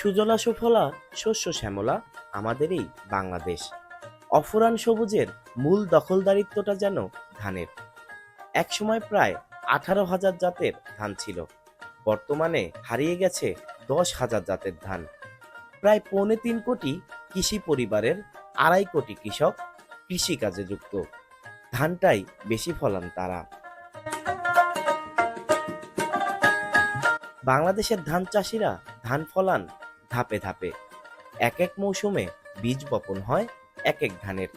সুজলা সুফলা, শস্য শ্যামলা, আমাদের এই বাংলাদেশ। অফুরান সবুজের মূল দখলদারিত্বটা যেন ধানের। একসময় প্রায় আঠারো হাজার জাতের ধান ছিল। বর্তমানে হারিয়ে গেছে দশ হাজার জাতের ধান। প্রায় পৌনে তিন কোটি কৃষি পরিবারের আড়াই কোটি কৃষক কৃষিকাজে যুক্ত। ধানটাই বেশি ফলান তারা। বাংলাদেশের ধান চাষিরা ধান ফলান ধাপে ধাপে। এক এক মৌসুমে বীজ বপন হয় এক এক ধানের।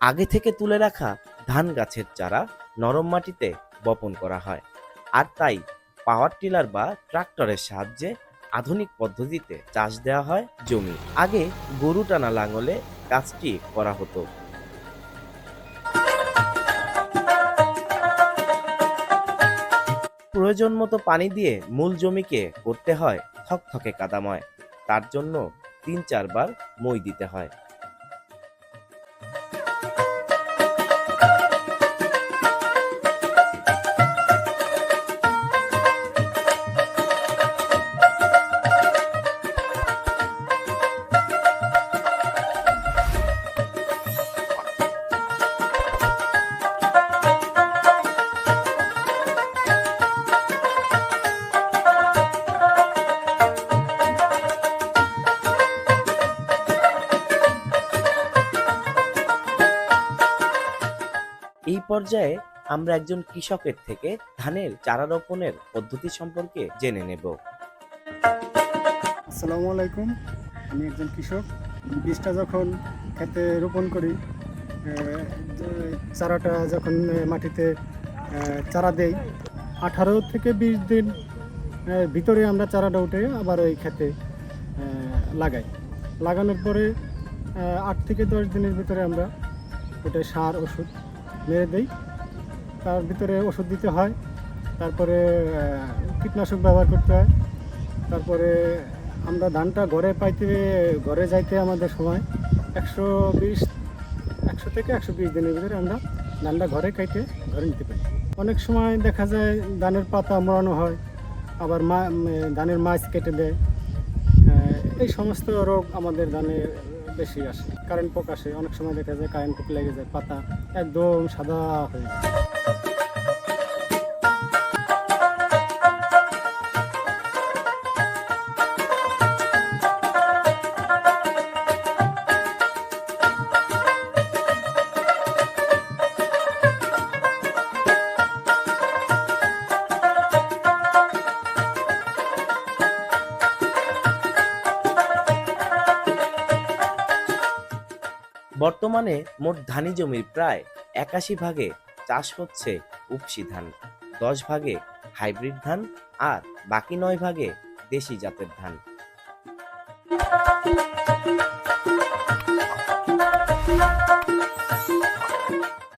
আগে থেকে তুলে রাখা ধান গাছের চারা নরম মাটিতে বপন করা হয়। আর তাই পাওয়ার টিলার বা ট্রাক্টরের সাহায্যে আধুনিক পদ্ধতিতে চাষ দেওয়া হয় জমি। আগে গরু টানা লাঙলে কাজটি করা হতো। প্রয়োজন মতো পানি দিয়ে মূল জমিকে করতে হয় থকথকে কাদাময়। তার জন্য তিন চারবার মই দিতে হয়। এই পর্যায়ে আমরা একজন কৃষকের থেকে ধানের, চারা রোপণের পদ্ধতি সম্পর্কে জেনে নেব। আসসালামু আলাইকুম। আমি একজন কৃষক। বীজটা যখন খেতে রোপণ করি চারাটা যখন মাটিতে চারা দেই, আঠারো থেকে বিশ দিন ভিতরে আমরা চারাটা উঠে আবার ওই খেতে লাগাই। লাগানোর পরে আট থেকে দশ দিনের ভিতরে আমরা ওটা সার, ওষুধ মেরে দিই। তার ভিতরে ওষুধ দিতে হয়, তারপরে কীটনাশক ব্যবহার করতে হয়, তারপরে আমরা ধানটা ঘরে পাইতে, ঘরে যাইতে আমাদের সময় একশো বিশ, একশো থেকে একশো বিশ দিনের ভিতরে আমরা ধানটা ঘরে কাইতে ঘরে নিতে পারি। অনেক সময় দেখা যায় ধানের পাতা মরানো হয়, আবার মা ধানের মাছ কেটে দেয়। এই সমস্ত রোগ আমাদের ধানে বেশি আসে। কারেন্ট পোক আসে অনেক সময় দেখা যায়, কারেন্ট পোক লেগে যায়, পাতা একদম সাদা হয়ে যায়। বর্তমানে মোট ধানি জমির প্রায় একাশি ভাগে চাষ হচ্ছে উপসি ধান, দশ ভাগে হাইব্রিড ধান আর বাকি নয় ভাগে দেশি জাতের ধান।